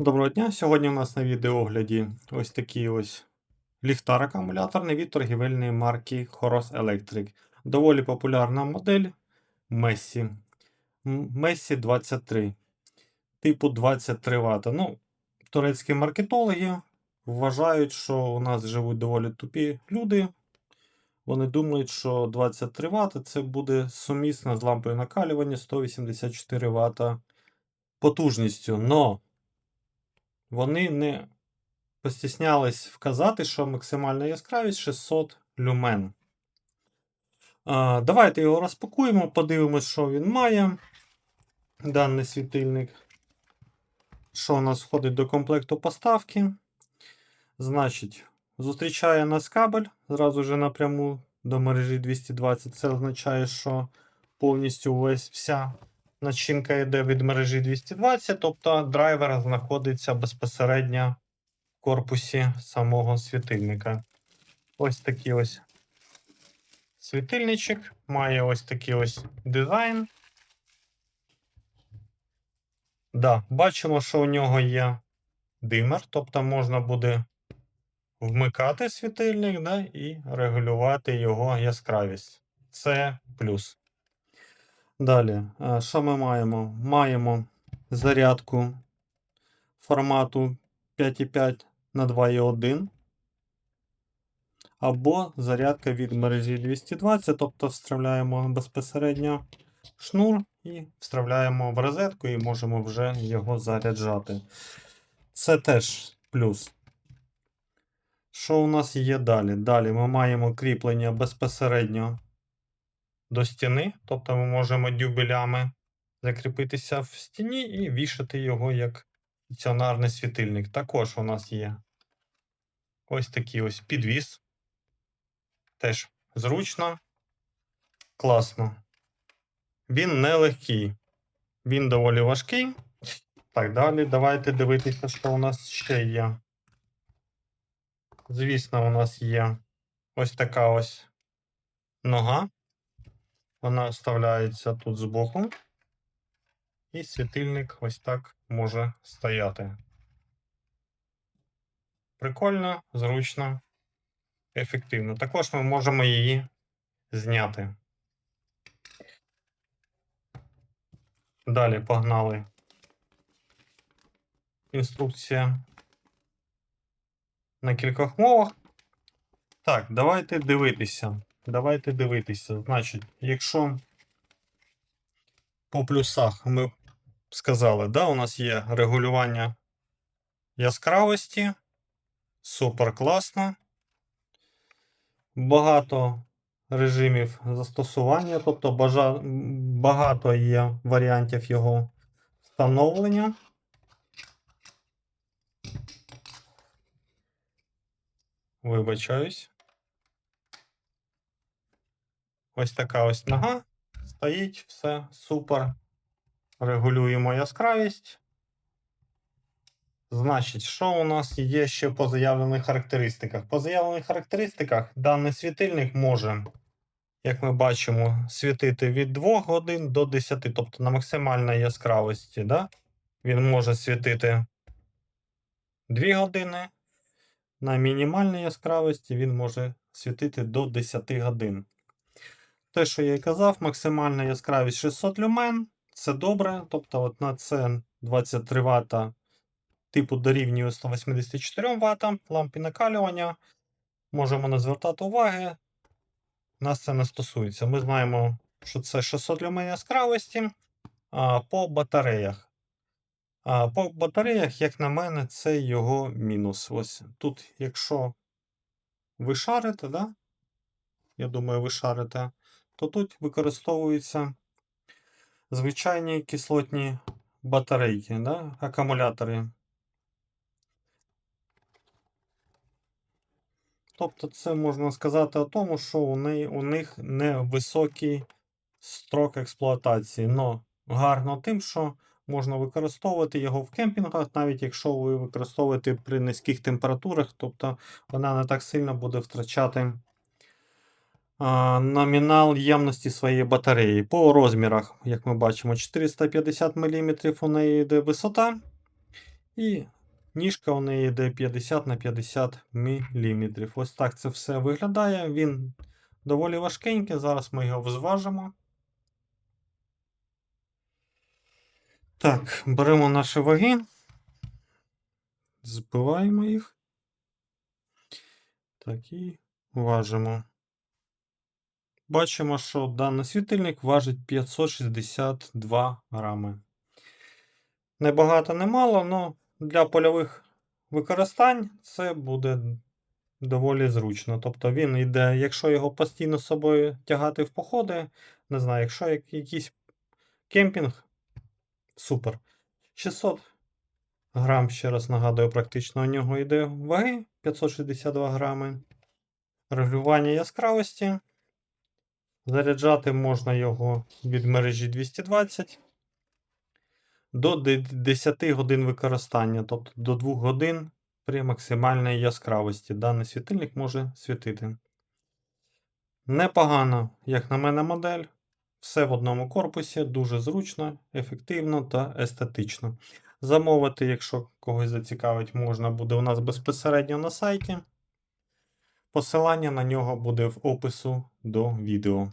Доброго дня! Сьогодні у нас на відеогляді ось такий ось ліхтар акумуляторний від торгівельної марки Horos Electric. Доволі популярна модель Messi. Messi 23. Типу 23 Вт. Ну, турецькі маркетологи вважають, що у нас живуть доволі тупі люди. Вони думають, що 23 Вт це буде сумісно з лампою накалювання 184 Вт потужністю. Но вони не постіснялись вказати, що максимальна яскравість 600 люмен. Давайте його розпакуємо, подивимось, що він має. Даний світильник. Що у нас входить до комплекту поставки. Значить, зустрічає нас кабель зразу же напряму до мережі 220. Це означає, що повністю весь вся начинка йде від мережі 220, тобто драйвер знаходиться безпосередньо в корпусі самого світильника. Ось такий ось світильничок, має ось такий ось дизайн. Да, бачимо, що у нього є димер, тобто можна буде вмикати світильник да, і регулювати його яскравість. Це плюс. Далі, е, що ми маємо? Маємо зарядку формату 5,5 на 2,1. Або зарядка від мережі 220, тобто вставляємо безпосередньо шнур і вставляємо в розетку і можемо вже його заряджати. Це теж плюс. Що у нас є далі? Далі ми маємо кріплення безпосередньо до стіни, тобто ми можемо дюбелями закріпитися в стіні і вішати його як стаціонарний світильник. Також у нас є ось такий ось підвіс. Теж зручно, класно. Він нелегкий, він доволі важкий. Так, далі давайте дивитися, що у нас ще є. Звісно, у нас є ось така ось нога. Вона вставляється тут збоку. І світильник ось так може стояти. Прикольно, зручно, ефективно. Також ми можемо її зняти. Далі погнали. Інструкція на кількох мовах. Так, давайте дивитися. Давайте дивитися. Значить, якщо по плюсах ми сказали, да, у нас є регулювання яскравості. Супер класно. Багато режимів застосування, тобто бажа... багато є варіантів його встановлення. Вибачаюсь. Ось така ось нога. Стоїть, все, супер. Регулюємо яскравість. Значить, що у нас є ще по заявлених характеристиках? По заявлених характеристиках даний світильник може, як ми бачимо, світити від 2 годин до 10, тобто на максимальній яскравості. Да? Він може світити 2 години. На мінімальній яскравості він може світити до 10 годин. Те, що я і казав, максимальна яскравість 600 люмен. Це добре. Тобто, от на це 23 Вт типу дорівнює 184 Вт лампі накалювання. Можемо не звертати уваги. Нас це не стосується. Ми знаємо, що це 600 люмен яскравості а, по батареях. А, По батареях, як на мене, це його мінус. Ось тут, якщо ви шарите, да? я думаю, ви шарите, то тут використовуються звичайні кислотні батарейки, да? акумулятори. Тобто, це можна сказати о тому, що у, неї, у них невисокий строк експлуатації. Но гарно тим, що можна використовувати його в кемпінгах, навіть якщо ви використовуєте при низьких температурах, тобто вона не так сильно буде втрачати номінал ємності своєї батареї. По розмірах, як ми бачимо, 450 мм у неї йде висота. І ніжка у неї йде 50 на 50 мм. Ось так це все виглядає. Він доволі важкенький. Зараз ми його взважимо. Так, беремо наші ваги, збиваємо їх. Так, і важимо. Бачимо, що даний світильник важить 562 грами. Не багато, не мало, але для польових використань це буде доволі зручно. Тобто він йде, якщо його постійно з собою тягати в походи, не знаю, якщо якийсь кемпінг, супер. 600 грам, ще раз нагадую, практично у нього йде ваги 562 грами. Регулювання яскравості. Заряджати можна його від мережі 220 до 10 годин використання, тобто до 2 годин при максимальній яскравості. Даний світильник може світити. Непогано, як на мене, модель. Все в одному корпусі, дуже зручно, ефективно та естетично. Замовити, якщо когось зацікавить, можна буде у нас безпосередньо на сайті. Посилання на нього буде в опису до відео.